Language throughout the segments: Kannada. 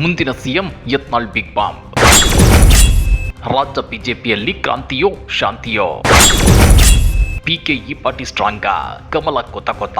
ಮುಂದಿನ ಸಿಎಂ ಯತ್ನಾಳ್ ಬಿಗ್ ಬಾಂಬ್. ರಾಜ್ಯ ಬಿಜೆಪಿಯಲ್ಲಿ ಕ್ರಾಂತಿಯೋ ಶಾಂತಿಯೋ? ಪಿಕೆ ಇ ಪಾರ್ಟಿ ಸ್ಟ್ರಾಂಗ, ಕಮಲ ಕೊತ ಕೊತ.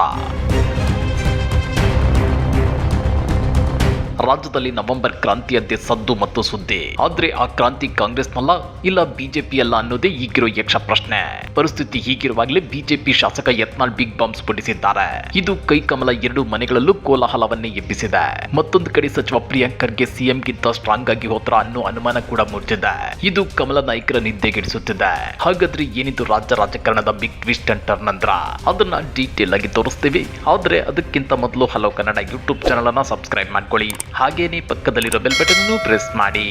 ರಾಜ್ಯದಲ್ಲಿ ನವೆಂಬರ್ ಕ್ರಾಂತಿಯಂತೆ ಸದ್ದು ಮತ್ತು ಸುದ್ದಿ. ಆದ್ರೆ ಆ ಕ್ರಾಂತಿ ಕಾಂಗ್ರೆಸ್ನಲ್ಲ, ಇಲ್ಲ ಬಿಜೆಪಿ ಅಲ್ಲ ಅನ್ನೋದೇ ಈಗಿರೋ ಯಕ್ಷ ಪ್ರಶ್ನೆ. ಪರಿಸ್ಥಿತಿ ಹೀಗಿರುವಾಗಲೇ ಬಿಜೆಪಿ ಶಾಸಕ ಯತ್ನಾಳ್ ಬಿಗ್ ಬಾಂಬ್ ಸ್ಫೋಟಿಸಿದ್ದಾರೆ ಇದು ಕೈಕಮಲ ಎರಡು ಮನೆಗಳಲ್ಲೂ ಕೋಲಾಹಲವನ್ನೇ ಎಬ್ಬಿಸಿದೆ. ಮತ್ತೊಂದು ಕಡೆ ಸಚಿವ ಪ್ರಿಯಾಂಕರ್ಗೆ ಸಿಎಂ ಗಿಂತ ಸ್ಟ್ರಾಂಗ್ ಆಗಿ ಹೋತರ ಅನ್ನೋ ಅನುಮಾನ ಕೂಡ ಮೂಡಿಸಿದೆ ಇದು ಕಮಲ ನಾಯಕರ ನಿದ್ದೆಗೆಡಿಸುತ್ತಿದೆ. ಹಾಗಾದ್ರೆ ಏನಿದು ರಾಜ್ಯ ರಾಜಕಾರಣದ ಬಿಗ್ ಟ್ವಿಸ್ಟ್ ಅಂಡ್ ಟರ್ನ್ ಅಂದ್ರ? ಅದನ್ನ ಡೀಟೇಲ್ ಆಗಿ ತೋರಿಸ್ತೀವಿ. ಆದ್ರೆ ಅದಕ್ಕಿಂತ ಮೊದಲು ಹಲೋ ಕನ್ನಡ ಯೂಟ್ಯೂಬ್ ಚಾನಲ್ ಅನ್ನ ಸಬ್ಸ್ಕ್ರೈಬ್ ಮಾಡ್ಕೊಳ್ಳಿ. ಹಾಗೇನೇ ಪಕ್ಕದಲ್ಲಿರೋ ಬೆಲ್ ಬಟನ್ ಪ್ರೆಸ್ ಮಾಡಿ.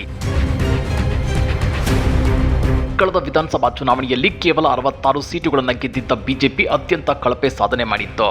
ಕಳೆದ ವಿಧಾನಸಭಾ ಚುನಾವಣೆಯಲ್ಲಿ ಕೇವಲ ಅರವತ್ತಾರು ಸೀಟುಗಳನ್ನು ಗೆದ್ದಿದ್ದ ಬಿಜೆಪಿ ಅತ್ಯಂತ ಕಳಪೆ ಸಾಧನೆ ಮಾಡಿತ್ತು.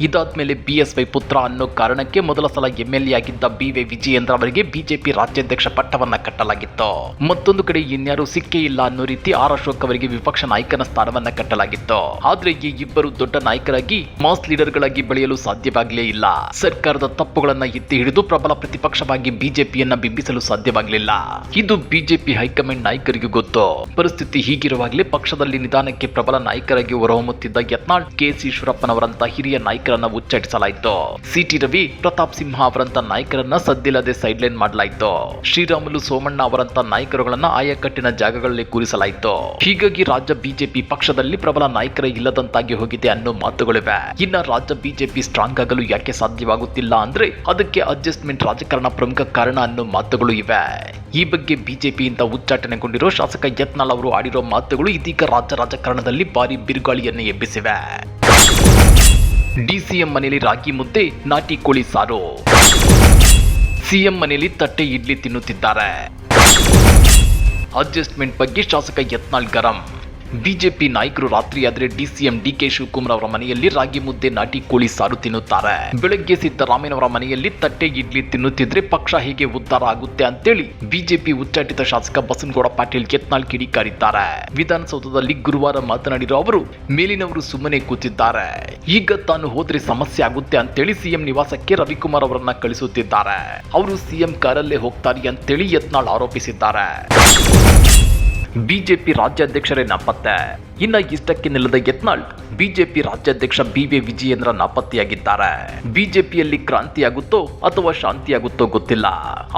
ಇದಾದ್ಮೇಲೆ ಬಿಎಸ್ವೈ ಪುತ್ರ ಅನ್ನೋ ಕಾರಣಕ್ಕೆ ಮೊದಲ ಸಲ ಎಂಎಲ್ಎ ಆಗಿದ್ದ ಬಿ ವೈ ವಿಜಯೇಂದ್ರ ಅವರಿಗೆ ಬಿಜೆಪಿ ರಾಜ್ಯಾಧ್ಯಕ್ಷ ಪಟ್ಟವನ್ನ ಕಟ್ಟಲಾಗಿತ್ತು. ಮತ್ತೊಂದು ಕಡೆ ಇನ್ಯಾರು ಸಿಕ್ಕೇ ಇಲ್ಲ ಅನ್ನೋ ರೀತಿ ಆರ್ ಅಶೋಕ್ ಅವರಿಗೆ ವಿಪಕ್ಷ ನಾಯಕನ ಸ್ಥಾನವನ್ನ ಕಟ್ಟಲಾಗಿತ್ತು. ಆದ್ರೆ ಈ ಇಬ್ಬರು ದೊಡ್ಡ ನಾಯಕರಾಗಿ ಮಾಸ್ ಲೀಡರ್ಗಳಾಗಿ ಬೆಳೆಯಲು ಸಾಧ್ಯವಾಗಲೇ ಇಲ್ಲ. ಸರ್ಕಾರದ ತಪ್ಪುಗಳನ್ನ ಎತ್ತಿ ಹಿಡಿದು ಪ್ರಬಲ ಪ್ರತಿಪಕ್ಷವಾಗಿ ಬಿಜೆಪಿಯನ್ನ ಬಿಂಬಿಸಲು ಸಾಧ್ಯವಾಗಲಿಲ್ಲ. ಇದು ಬಿಜೆಪಿ ಹೈಕಮಾಂಡ್ ನಾಯಕರಿಗೂ ಗೊತ್ತು. ಪರಿಸ್ಥಿತಿ ಹೀಗಿರುವಾಗಲೇ ಪಕ್ಷದಲ್ಲಿ ನಿಧಾನಕ್ಕೆ ಪ್ರಬಲ ನಾಯಕರಾಗಿ ಹೊರಹೊಮ್ಮುತ್ತಿದ್ದ ಯತ್ನಾಳ್ ಕೆಎಸ್ ಈಶ್ವರಪ್ಪನವರಂತ ಹಿರಿಯ ನಾಯಕರನ್ನ ಉಚ್ಚಾಟಿಸಲಾಯಿತು. ಸಿಟಿ ರವಿ, ಪ್ರತಾಪ್ ಸಿಂಹ ಅವರಂತ ನಾಯಕರನ್ನ ಸದ್ದಿಲ್ಲದೆ ಸೈಡ್ಲೈನ್ ಮಾಡಲಾಯಿತು. ಶ್ರೀರಾಮುಲು ಸೋಮಣ್ಣ ಅವರಂತ ನಾಯಕರುಗಳನ್ನ ಆಯಕಟ್ಟಿನ ಜಾಗಗಳಲ್ಲಿ ಕೂರಿಸಲಾಯಿತು. ಹೀಗಾಗಿ ರಾಜ್ಯ ಬಿಜೆಪಿ ಪಕ್ಷದಲ್ಲಿ ಪ್ರಬಲ ನಾಯಕರೇ ಇಲ್ಲದಂತಾಗಿ ಹೋಗಿದೆ ಅನ್ನೋ ಮಾತುಗಳಿವೆ. ಇನ್ನ ರಾಜ್ಯ ಬಿಜೆಪಿ ಸ್ಟ್ರಾಂಗ್ ಆಗಲು ಯಾಕೆ ಸಾಧ್ಯವಾಗುತ್ತಿಲ್ಲ ಅಂದ್ರೆ ಅದಕ್ಕೆ ಅಡ್ಜಸ್ಟ್ಮೆಂಟ್ ರಾಜಕಾರಣ ಪ್ರಮುಖ ಕಾರಣ ಅನ್ನೋ ಮಾತುಗಳು ಇವೆ. ಈ ಬಗ್ಗೆ ಬಿಜೆಪಿಯಿಂದ ಉಚ್ಚಾಟನೆಗೊಂಡಿರೋ ಶಾಸಕ ಯತ್ನಾಳ್ ಅವರು ಆಡಿರೋ ಮಾತುಗಳು ಇದೀಗ ರಾಜ್ಯ ರಾಜಕಾರಣದಲ್ಲಿ ಭಾರಿ ಬಿರುಗಾಳಿಯನ್ನು ಎಬ್ಬಿಸಿವೆ. ಡಿಸಿಎಂ ಮನೆಯಲ್ಲಿ ರಾಗಿ ಮುದ್ದೆ, ನಾಟಿ ಕೋಳಿ ಸಾರು. ಸಿಎಂ ಮನೆಯಲ್ಲಿ ತಟ್ಟೆ ಇಡ್ಲಿ ತಿನ್ನುತ್ತಿದ್ದಾರೆ. ಅಡ್ಜಸ್ಟ್ಮೆಂಟ್ ಬಗ್ಗೆ ಶಾಸಕ ಯತ್ನಾಳ್ ಗರಂ. ಬಿಜೆಪಿ ನಾಯಕರು ರಾತ್ರಿಯಾದ್ರೆ ಡಿಸಿಎಂ ಡಿಕೆ ಶಿವಕುಮಾರ್ ಅವರ ಮನೆಯಲ್ಲಿ ರಾಗಿ ಮುದ್ದೆ, ನಾಟಿ ಕೋಳಿ ಸಾರು ತಿನ್ನುತ್ತಾರೆ. ಬೆಳಗ್ಗೆ ಸಿದ್ದರಾಮಯ್ಯನವರ ಮನೆಯಲ್ಲಿ ತಟ್ಟೆ ಇಡ್ಲಿ ತಿನ್ನುತ್ತಿದ್ರೆ ಪಕ್ಷ ಹೇಗೆ ಉದ್ಧಾರ ಆಗುತ್ತೆ ಅಂತೇಳಿ ಬಿಜೆಪಿ ಉಚ್ಚಾಟಿತ ಶಾಸಕ ಬಸನಗೌಡ ಪಾಟೀಲ್ ಯತ್ನಾಳ್ ಕಿಡಿಕಾರಿದ್ದಾರೆ. ವಿಧಾನಸೌಧದಲ್ಲಿ ಗುರುವಾರ ಮಾತನಾಡಿರುವ ಅವರು, ಮೇಲಿನವರು ಸುಮ್ಮನೆ ಕೂತಿದ್ದಾರೆ. ಈಗ ತಾನು ಹೋದ್ರೆ ಸಮಸ್ಯೆ ಆಗುತ್ತೆ ಅಂತೇಳಿ ಸಿಎಂ ನಿವಾಸಕ್ಕೆ ರವಿಕುಮಾರ್ ಅವರನ್ನ ಕಳಿಸುತ್ತಿದ್ದಾರೆ. ಅವರು ಸಿಎಂ ಕಾರಲ್ಲೇ ಹೋಗ್ತಾರೆ ಅಂತೇಳಿ ಯತ್ನಾಳ್ ಆರೋಪಿಸಿದ್ದಾರೆ. ಬಿಜೆಪಿ ರಾಜ್ಯಾಧ್ಯಕ್ಷರೇ ನಾಪತ್ತೆ ಇನ್ನ ಇಷ್ಟಕ್ಕೆ ನಿಲ್ಲದ ಯತ್ನಾಳ್ ಬಿಜೆಪಿ ರಾಜ್ಯಾಧ್ಯಕ್ಷ ಬಿ ವಿ ವಿಜಯೇಂದ್ರ ನಾಪತ್ತೆಯಾಗಿದ್ದಾರೆ ಬಿಜೆಪಿಯಲ್ಲಿ ಕ್ರಾಂತಿಯಾಗುತ್ತೋ ಅಥವಾ ಶಾಂತಿಯಾಗುತ್ತೋ ಗೊತ್ತಿಲ್ಲ.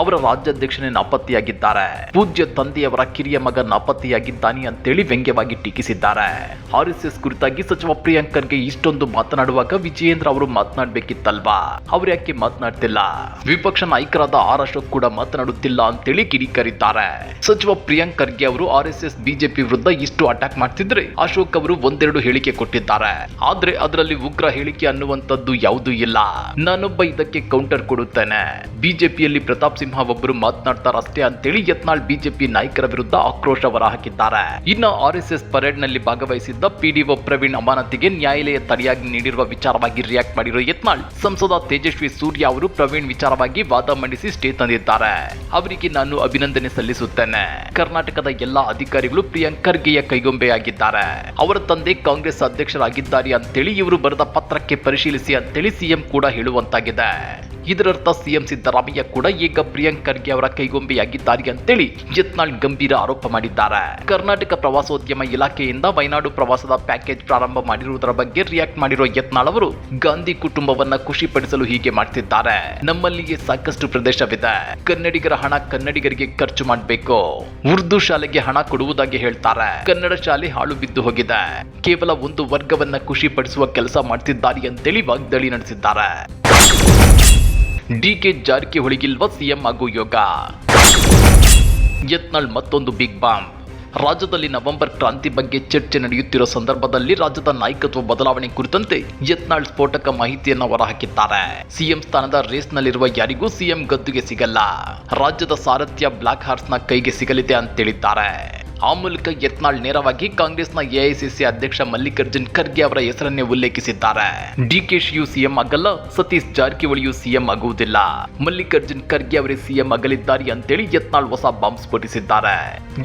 ಅವರ ರಾಜ್ಯಾಧ್ಯಕ್ಷನೇ ನಾಪತ್ತೆಯಾಗಿದ್ದಾರೆ ಪೂಜ್ಯ ತಂದೆಯವರ ಕಿರಿಯ ಮಗ ನಾಪತ್ತೆಯಾಗಿದ್ದಾನೆ ಅಂತೇಳಿ ವ್ಯಂಗ್ಯವಾಗಿ ಟೀಕಿಸಿದ್ದಾರೆ. ಆರ್ ಎಸ್ ಕುರಿತಾಗಿ ಸಚಿವ ಪ್ರಿಯಾಂಕನ್ಗೆ ಇಷ್ಟೊಂದು ಮಾತನಾಡುವಾಗ ವಿಜಯೇಂದ್ರ ಅವರು ಮಾತನಾಡಬೇಕಿತ್ತಲ್ವಾ? ಅವ್ರು ಯಾಕೆ ಮಾತನಾಡ್ತಿಲ್ಲ? ವಿಪಕ್ಷ ನಾಯಕರಾದ ಆರ್ ಅಶೋಕ್ ಕೂಡ ಮಾತನಾಡುತ್ತಿಲ್ಲ ಅಂತೇಳಿ ಕಿಡಿಕರಿದ್ದಾರೆ. ಸಚಿವ ಪ್ರಿಯಾಂಕ್ ಖರ್ಗೆ ಅವರು ಆರ್ ಎಸ್ ಎಸ್ ಬಿಜೆಪಿ ವಿರುದ್ಧ ಇಷ್ಟು ಅಟ್ಯಾಕ್ ಮಾಡ್ತಿದ್ರೆ ಅಶೋಕ್ ಅವರು ಒಂದೆರಡು ಹೇಳಿಕೆ ಕೊಟ್ಟಿದ್ದಾರೆ. ಆದ್ರೆ ಅದರಲ್ಲಿ ಉಗ್ರ ಹೇಳಿಕೆ ಅನ್ನುವಂಥದ್ದು ಯಾವುದೂ ಇಲ್ಲ. ನಾನೊಬ್ಬ ಇದಕ್ಕೆ ಕೌಂಟರ್ ಕೊಡುತ್ತೇನೆ. ಬಿಜೆಪಿಯಲ್ಲಿ ಪ್ರತಾಪ್ ಸಿಂಹ ಒಬ್ಬರು ಮಾತನಾಡ್ತಾರಷ್ಟೇ ಅಂತೇಳಿ ಯತ್ನಾಳ್ ಬಿಜೆಪಿ ನಾಯಕರ ವಿರುದ್ಧ ಆಕ್ರೋಶ ಹೊರಹಾಕಿದ್ದಾರೆ. ಇನ್ನು ಆರ್ ಎಸ್ ಎಸ್ ಪರೇಡ್ನಲ್ಲಿ ಭಾಗವಹಿಸಿದ್ದ ಪಿಡಿಒ ಪ್ರವೀಣ್ ಅಮಾನತಿಗೆ ನ್ಯಾಯಾಲಯ ತಡೆಯಾಗಿ ನೀಡಿರುವ ವಿಚಾರವಾಗಿ ರಿಯಾಕ್ಟ್ ಮಾಡಿರೋ ಯತ್ನಾಳ್, ಸಂಸದ ತೇಜಸ್ವಿ ಸೂರ್ಯ ಅವರು ಪ್ರವೀಣ್ ವಿಚಾರವಾಗಿ ವಾದ ಮಂಡಿಸಿ ಸ್ಟೇ ತಂದಿದ್ದಾರೆ. ಅವರಿಗೆ ನಾನು ಅಭಿನಂದನೆ ಸಲ್ಲಿಸುತ್ತೇನೆ. ಕರ್ನಾಟಕದ ಎಲ್ಲಾ ಅಧಿಕಾರಿಗಳು ಪ್ರಿಯಾಂಕ್ ಖರ್ಗೆಯ ಕೈಗೊಂಬೆಯಾಗಿದ್ದಾರೆ. ಅವರ ತಂದೆ ಕಾಂಗ್ರೆಸ್ ಅಧ್ಯಕ್ಷರಾಗಿದ್ದಾರೆ ಅಂತೇಳಿ ಇವರು ಬರೆದ ಪತ್ರಕ್ಕೆ ಪರಿಶೀಲಿಸಿ ಅಂತೇಳಿ ಸಿಎಂ ಕೂಡ ಹೇಳುವಂತಾಗಿದೆ. ಇದರರ್ಥ ಸಿಎಂ ಸಿದ್ದರಾಮಯ್ಯ ಕೂಡ ಈಗ ಪ್ರಿಯಾಂಕ್ ಖರ್ಗೆ ಅವರ ಕೈಗೊಂಬೆಯಾಗಿದ್ದಾರೆ ಅಂತೇಳಿ ಯತ್ನಾಳ್ ಗಂಭೀರ ಆರೋಪ ಮಾಡಿದ್ದಾರೆ. ಕರ್ನಾಟಕ ಪ್ರವಾಸೋದ್ಯಮ ಇಲಾಖೆಯಿಂದ ವಯನಾಡು ಪ್ರವಾಸದ ಪ್ಯಾಕೇಜ್ ಪ್ರಾರಂಭ ಮಾಡಿರುವುದರ ಬಗ್ಗೆ ರಿಯಾಕ್ಟ್ ಮಾಡಿರುವ ಯತ್ನಾಳ್ ಅವರು ಗಾಂಧಿ ಕುಟುಂಬವನ್ನ ಖುಷಿಪಡಿಸಲು ಹೀಗೆ ಮಾಡ್ತಿದ್ದಾರೆ. ನಮ್ಮಲ್ಲಿಯೇ ಸಾಕಷ್ಟು ಪ್ರದೇಶವಿದೆ. ಕನ್ನಡಿಗರ ಹಣ ಕನ್ನಡಿಗರಿಗೆ ಖರ್ಚು ಮಾಡಬೇಕು. ಉರ್ದು ಶಾಲೆಗೆ ಹಣ ಕೊಡುವುದಾಗಿ ಹೇಳ್ತಾರೆ. ಕನ್ನಡ ಶಾಲೆ ಹಾಳು ಬಿದ್ದು ಹೋಗಿದೆ. ಕೇವಲ ಒಂದು ವರ್ಗವನ್ನ ಖುಷಿಪಡಿಸುವ ಕೆಲಸ ಮಾಡ್ತಿದ್ದಾರೆ ಅಂತೇಳಿ ವಾಗ್ದಾಳಿ ನಡೆಸಿದ್ದಾರೆ. ಡಿಕೆ ಜಾರಕಿಹೊಳಿಗಿಲ್ವ ಸಿಎಂ ಆಗೋ ಯೋಗ. ಯತ್ನಾಳ್ ಮತ್ತೊಂದು ಬಿಗ್ ಬಾಂಬ್. ರಾಜ್ಯದಲ್ಲಿ ನವೆಂಬರ್ ಕ್ರಾಂತಿ ಬಗ್ಗೆ ಚರ್ಚೆ ನಡೆಯುತ್ತಿರುವ ಸಂದರ್ಭದಲ್ಲಿ ರಾಜ್ಯದ ನಾಯಕತ್ವ ಬದಲಾವಣೆ ಕುರಿತಂತೆ ಯತ್ನಾಳ್ ಸ್ಫೋಟಕ ಮಾಹಿತಿಯನ್ನು ಹೊರಹಾಕಿದ್ದಾರೆ. ಸಿಎಂ ಸ್ಥಾನದ ರೇಸ್ನಲ್ಲಿರುವ ಯಾರಿಗೂ ಸಿಎಂ ಗದ್ದುಗೆ ಸಿಗಲ್ಲ. ರಾಜ್ಯದ ಸಾರಥ್ಯ ಬ್ಲಾಕ್ ಹಾರ್ಸ್ನ ಕೈಗೆ ಸಿಗಲಿದೆ ಅಂತೇಳಿದ್ದಾರೆ. ಆ ಮೂಲಕ ಯತ್ನಾಳ್ ನೇರವಾಗಿ ಕಾಂಗ್ರೆಸ್ನ ಎಐಸಿಸಿ ಅಧ್ಯಕ್ಷ ಮಲ್ಲಿಕಾರ್ಜುನ್ ಖರ್ಗೆ ಅವರ ಹೆಸರನ್ನೇ ಉಲ್ಲೇಖಿಸಿದ್ದಾರೆ. ಡಿಕೆಶಿಯು ಸಿಎಂ ಆಗಲ್ಲ, ಸತೀಶ್ ಜಾರಕಿಹೊಳಿಯು ಸಿಎಂ ಆಗುವುದಿಲ್ಲ. ಮಲ್ಲಿಕಾರ್ಜುನ್ ಖರ್ಗೆ ಅವರೇ ಸಿಎಂ ಆಗಲಿದ್ದಾರೆ ಅಂತೇಳಿ ಯತ್ನಾಳ್ ಹೊಸ ಬಾಂಬ್ ಸ್ಫೋಟಿಸಿದ್ದಾರೆ.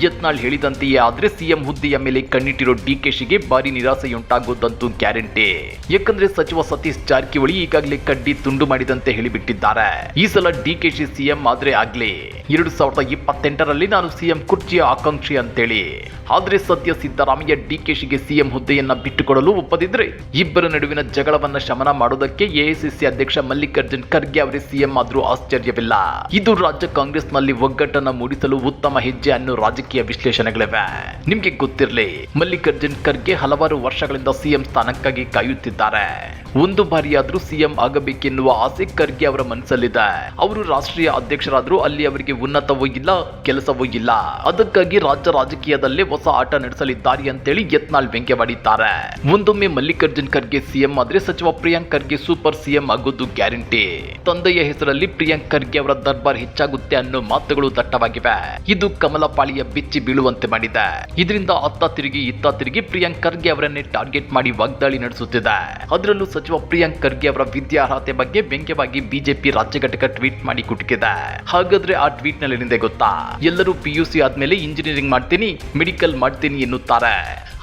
ಯತ್ನಾಳ್ ಹೇಳಿದಂತೆಯೇ ಆದ್ರೆ ಸಿಎಂ ಹುದ್ದೆಯ ಮೇಲೆ ಕಣ್ಣಿಟ್ಟಿರೋ ಡಿಕೆಶಿಗೆ ಭಾರಿ ನಿರಾಸೆಯುಂಟಾಗುವುದಂತೂ ಗ್ಯಾರಂಟಿ. ಯಾಕಂದ್ರೆ ಸಚಿವ ಸತೀಶ್ ಜಾರಕಿಹೊಳಿ ಈಗಾಗಲೇ ಕಡ್ಡಿ ತುಂಡು ಮಾಡಿದಂತೆ ಹೇಳಿಬಿಟ್ಟಿದ್ದಾರೆ. ಈ ಸಲ ಡಿಕೆಶಿ ಸಿಎಂ ಆದ್ರೆ ಆಗ್ಲಿ. ಎರಡು ಸಾವಿರದ ಇಪ್ಪತ್ತೆಂಟರಲ್ಲಿ ನಾನು ಸಿಎಂ ಕುರ್ಚಿಯ ಆಕಾಂಕ್ಷಿ ಅಂತೇಳಿ. ಆದ್ರೆ ಸದ್ಯ ಸಿದ್ದರಾಮಯ್ಯ ಡಿ ಕೆ ಶಿಗೆ ಸಿಎಂ ಹುದ್ದೆಯನ್ನ ಬಿಟ್ಟುಕೊಡಲು ಒಪ್ಪದಿದ್ರೆ ಇಬ್ಬರ ನಡುವಿನ ಜಗಳವನ್ನ ಶಮನ ಮಾಡೋದಕ್ಕೆ ಎಐಸಿಸಿ ಅಧ್ಯಕ್ಷ ಮಲ್ಲಿಕಾರ್ಜುನ್ ಖರ್ಗೆ ಅವರೇ ಸಿಎಂ ಆದ್ರೂ ಆಶ್ಚರ್ಯವಿಲ್ಲ. ಇದು ರಾಜ್ಯ ಕಾಂಗ್ರೆಸ್ನಲ್ಲಿ ಒಗ್ಗಟ್ಟನ್ನ ಮೂಡಿಸಲು ಉತ್ತಮ ಹೆಜ್ಜೆ ಅನ್ನೋ ರಾಜಕೀಯ ವಿಶ್ಲೇಷಣೆಗಳಿವೆ. ನಿಮ್ಗೆ ಗೊತ್ತಿರಲಿ, ಮಲ್ಲಿಕಾರ್ಜುನ್ ಖರ್ಗೆ ಹಲವಾರು ವರ್ಷಗಳಿಂದ ಸಿಎಂ ಸ್ಥಾನಕ್ಕಾಗಿ ಕಾಯುತ್ತಿದ್ದಾರೆ. ಒಂದು ಬಾರಿಯಾದ್ರೂ ಸಿಎಂ ಆಗಬೇಕೆನ್ನುವ ಆಸೆ ಖರ್ಗೆ ಅವರ ಮನಸ್ಸಲ್ಲಿದೆ ಅವರು ರಾಷ್ಟ್ರೀಯ ಅಧ್ಯಕ್ಷರಾದ್ರೂ ಅಲ್ಲಿ ಅವರಿಗೆ ಉನ್ನತವೂ ಇಲ್ಲ, ಕೆಲಸವೂ ಇಲ್ಲ. ಅದಕ್ಕಾಗಿ ರಾಜ್ಯ ರಾಜಕೀಯದಲ್ಲೇ ಹೊಸ ಆಟ ನಡೆಸಲಿದ್ದಾರೆ ಅಂತೇಳಿ ಯತ್ನಾಲ್ ವ್ಯಂಗ್ಯವಾಡಿದ್ದಾರೆ. ಒಂದೊಮ್ಮೆ ಮಲ್ಲಿಕಾರ್ಜುನ್ ಖರ್ಗೆ ಸಿಎಂ ಆದ್ರೆ ಸಚಿವ ಪ್ರಿಯಾಂಕ್ ಖರ್ಗೆ ಸೂಪರ್ ಸಿಎಂ ಆಗೋದು ಗ್ಯಾರಂಟಿ. ತಂದೆಯ ಹೆಸರಲ್ಲಿ ಪ್ರಿಯಾಂಕ್ ಖರ್ಗೆ ಅವರ ದರ್ಬಾರ್ ಹೆಚ್ಚಾಗುತ್ತೆ ಅನ್ನೋ ಮಾತುಗಳು ದಟ್ಟವಾಗಿವೆ. ಇದು ಕಮಲ ಬಿಚ್ಚಿ ಬೀಳುವಂತೆ ಮಾಡಿದೆ. ಇದರಿಂದ ಅತ್ತ ತಿರುಗಿ ಇತ್ತ ತಿರುಗಿ ಪ್ರಿಯಾಂಕ್ ಖರ್ಗೆ ಅವರನ್ನೇ ಟಾರ್ಗೆಟ್ ಮಾಡಿ ವಾಗ್ದಾಳಿ ನಡೆಸುತ್ತಿದೆ. ಅದರಲ್ಲೂ ಸಚಿವ ಪ್ರಿಯಾಂಕ್ ಖರ್ಗೆ ಅವರ ವಿದ್ಯಾರ್ಹತೆ ಬಗ್ಗೆ ವ್ಯಂಗ್ಯವಾಗಿ ಬಿಜೆಪಿ ರಾಜ್ಯ ಘಟಕ ಟ್ವೀಟ್ ಮಾಡಿ ಕುಟುಕಿದೆ. ಹಾಗಾದ್ರೆ ಆ ಟ್ವೀಟ್ನಲ್ಲಿ ಗೊತ್ತಾ? ಎಲ್ಲರೂ ಪಿಯುಸಿ ಆದ್ಮೇಲೆ ಇಂಜಿನಿಯರಿಂಗ್ ಮಾಡ್ತೀನಿ. ಮೆಡಿಕಲ್ ಮಾಡ್ತೀನಿ ಎನ್ನುತ್ತಾರೆ.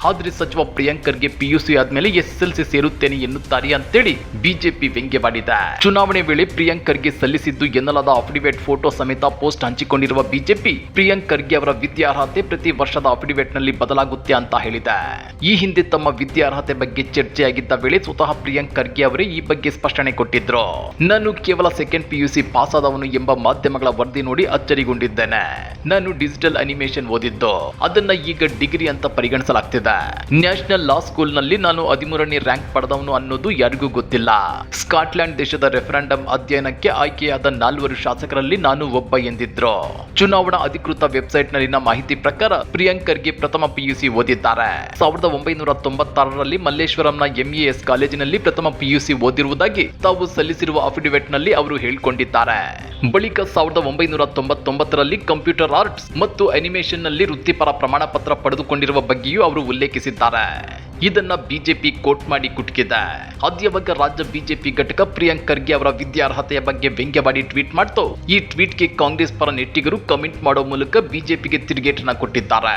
ಆದ್ರೆ ಸಚಿವ ಪ್ರಿಯಾಂಕರ್ಗೆ ಪಿಯುಸಿ ಆದ್ಮೇಲೆ ಎಸ್ ಎಲ್ ಸಿ ಸೇರುತ್ತೇನೆ ಎನ್ನುತ್ತಾರೆ ಅಂತೇಳಿ ಬಿಜೆಪಿ ವ್ಯಂಗ್ಯವಾಡಿದೆ ಚುನಾವಣೆ ವೇಳೆ ಪ್ರಿಯಾಂಕರ್ಗೆ ಸಲ್ಲಿಸಿದ್ದು ಎನ್ನಲಾದ ಅಫಿಡವಿಟ್ ಫೋಟೋ ಸಮೇತ ಪೋಸ್ಟ್ ಹಂಚಿಕೊಂಡಿರುವ ಬಿಜೆಪಿ ಪ್ರಿಯಾಂಕ್ಗೆ ಅವರ ವಿದ್ಯಾರ್ಹತೆ ಪ್ರತಿ ವರ್ಷದ ಅಫಿಡವಿಟ್ನಲ್ಲಿ ಬದಲಾಗುತ್ತೆ ಅಂತ ಹೇಳಿದೆ. ಈ ಹಿಂದೆ ತಮ್ಮ ವಿದ್ಯಾರ್ಹತೆ ಬಗ್ಗೆ ಚರ್ಚೆಯಾಗಿದ್ದ ವೇಳೆ ಸ್ವತಃ ಪ್ರಿಯಾಂಕರ್ಗೆ ಅವರೇ ಈ ಬಗ್ಗೆ ಸ್ಪಷ್ಟನೆ ಕೊಟ್ಟಿದ್ರು. ನಾನು ಕೇವಲ ಸೆಕೆಂಡ್ ಪಿಯುಸಿ ಪಾಸ್ ಆದವನು ಎಂಬ ಮಾಧ್ಯಮಗಳ ವರದಿ ನೋಡಿ ಅಚ್ಚರಿಗೊಂಡಿದ್ದೇನೆ. ನಾನು ಡಿಜಿಟಲ್ ಅನಿಮೇಷನ್ ಓದಿದ್ದು. ಅದನ್ನ ಈಗ ಡಿಗ್ರಿ ಅಂತ ಪರಿಗಣಿಸಲಾಗ್ತಿದೆ. ನ್ಯಾಷನಲ್ ಲಾ ಸ್ಕೂಲ್ನಲ್ಲಿ ನಾನು ಹದಿಮೂರನೇ ರ್ಯಾಂಕ್ ಪಡೆದವನು ಅನ್ನೋದು ಯಾರಿಗೂ ಗೊತ್ತಿಲ್ಲ. ಸ್ಕಾಟ್ಲೆಂಡ್ ದೇಶದ ರೆಫರೆಂಡಮ್ ಅಧ್ಯಯನಕ್ಕೆ ಆಯ್ಕೆಯಾದ ನಾಲ್ವರು ಶಾಸಕರಲ್ಲಿ ನಾನು ಒಬ್ಬ ಎಂದಿದ್ರು. ಚುನಾವಣಾ ಅಧಿಕೃತ ವೆಬ್ಸೈಟ್ ನಲ್ಲಿನ ಮಾಹಿತಿ ಪ್ರಕಾರ ಪ್ರಿಯಾಂಕರ್ಗೆ ಪ್ರಥಮ ಪಿಯುಸಿ ಓದಿದ್ದಾರೆ. ಸಾವಿರದ ಒಂಬೈನೂರ ತೊಂಬತ್ತಾರರಲ್ಲಿ ಮಲ್ಲೇಶ್ವರಂನ ಎಂಇಎಸ್ ಕಾಲೇಜಿನಲ್ಲಿ ಪ್ರಥಮ ಪಿಯುಸಿ ಓದಿರುವುದಾಗಿ ತಾವು ಸಲ್ಲಿಸಿರುವ ಅಫಿಡವಿಟ್ನಲ್ಲಿ ಅವರು ಹೇಳಿಕೊಂಡಿದ್ದಾರೆ. ಬಳಿಕ ಸಾವಿರದ ಒಂಬೈನೂರ ತೊಂಬತ್ತೊಂಬತ್ತರಲ್ಲಿ ಕಂಪ್ಯೂಟರ್ ಆರ್ಟ್ಸ್ ಮತ್ತು ಅನಿಮೇಷನ್ನಲ್ಲಿ ವೃತ್ತಿಪರ ಪ್ರಮಾಣ ಪತ್ರ ಪಡೆದುಕೊಂಡಿರುವ ಬಗ್ಗೆಯೂ ಅವರು ಉಲ್ಲೇಖಿಸಿದ್ದಾರೆ. ಇದನ್ನ ಬಿಜೆಪಿ ಕೋಟ್ ಮಾಡಿ ಕುಟುಕಿದೆ. ಅದ್ಯಾವಾಗ ರಾಜ್ಯ ಬಿಜೆಪಿ ಘಟಕ ಪ್ರಿಯಾಂಕ್ ಖರ್ಗೆ ಅವರ ವಿದ್ಯಾರ್ಹತೆಯ ಬಗ್ಗೆ ವ್ಯಂಗ್ಯವಾಡಿ ಟ್ವೀಟ್ ಮಾಡ್ತು. ಈ ಟ್ವೀಟ್ಗೆ ಕಾಂಗ್ರೆಸ್ ಪರ ನೆಟ್ಟಿಗರು ಕಮೆಂಟ್ ಮಾಡೋ ಮೂಲಕ ಬಿಜೆಪಿಗೆ ತಿರುಗೇಟನ ಕೊಟ್ಟಿದ್ದಾರೆ.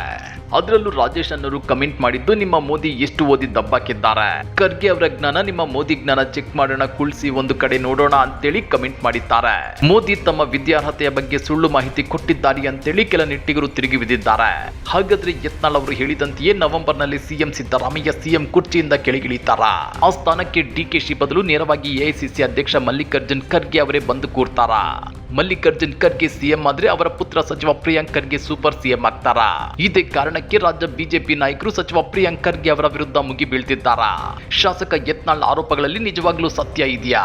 ಅದರಲ್ಲೂ ರಾಜೇಶ್ ಅನ್ನೋರು ಕಮೆಂಟ್ ಮಾಡಿದ್ದು, ನಿಮ್ಮ ಮೋದಿ ಎಷ್ಟು ಓದಿ ದಬ್ಬಾಕಿದ್ದಾರೆ. ಖರ್ಗೆ ಅವರ ಜ್ಞಾನ, ನಿಮ್ಮ ಮೋದಿ ಜ್ಞಾನ ಚೆಕ್ ಮಾಡೋಣ, ಕುಳ್ಸಿ ಒಂದು ಕಡೆ ನೋಡೋಣ ಅಂತೇಳಿ ಕಮೆಂಟ್ ಮಾಡಿದ್ದಾರೆ. ಮೋದಿ ತಮ್ಮ ವಿದ್ಯಾರ್ಹತೆಯ ಬಗ್ಗೆ ಸುಳ್ಳು ಮಾಹಿತಿ ಕೊಟ್ಟಿದ್ದಾರೆ ಅಂತೇಳಿ ಕೆಲ ನೆಟ್ಟಿಗರು ತಿರುಗಿ ಬಿದ್ದಿದ್ದಾರೆ. ಹಾಗಾದ್ರೆ ಯತ್ನಾಳ್ ಅವರು ಹೇಳಿದಂತೆಯೇ ನವೆಂಬರ್ ನಲ್ಲಿ ಸಿಎಂ ಸಿದ್ದರಾಮಯ್ಯ ಸಿಎಂ ಕುರ್ಚಿಯಿಂದ ಕೆಳಗಿಳಿತಾರ. ಆ ಸ್ಥಾನಕ್ಕೆ ಡಿಕೆಶಿ ಬದಲು ನೇರವಾಗಿ ಎಐಸಿಸಿ ಅಧ್ಯಕ್ಷ ಮಲ್ಲಿಕಾರ್ಜುನ್ ಖರ್ಗೆ ಅವರೇ ಬಂದು ಕೂರ್ತಾರ. ಮಲ್ಲಿಕಾರ್ಜುನ್ ಖರ್ಗೆ ಸಿಎಂ ಆದ್ರೆ ಅವರ ಪುತ್ರ ಸಚಿವ ಪ್ರಿಯಾಂಕ್ ಖರ್ಗೆ ಸೂಪರ್ ಸಿಎಂ ಆಗ್ತಾರ. ಇದೇ ಕಾರಣಕ್ಕೆ ರಾಜ್ಯ ಬಿಜೆಪಿ ನಾಯಕರು ಸಚಿವ ಪ್ರಿಯಾಂಕ್ ಖರ್ಗೆ ಅವರ ವಿರುದ್ಧ ಮುಗಿಬೀಳ್ತಿದ್ದಾರಾ. ಶಾಸಕ ಯತ್ನಾಳ್ ಆರೋಪಗಳಲ್ಲಿ ನಿಜವಾಗ್ಲೂ ಸತ್ಯ ಇದೆಯಾ?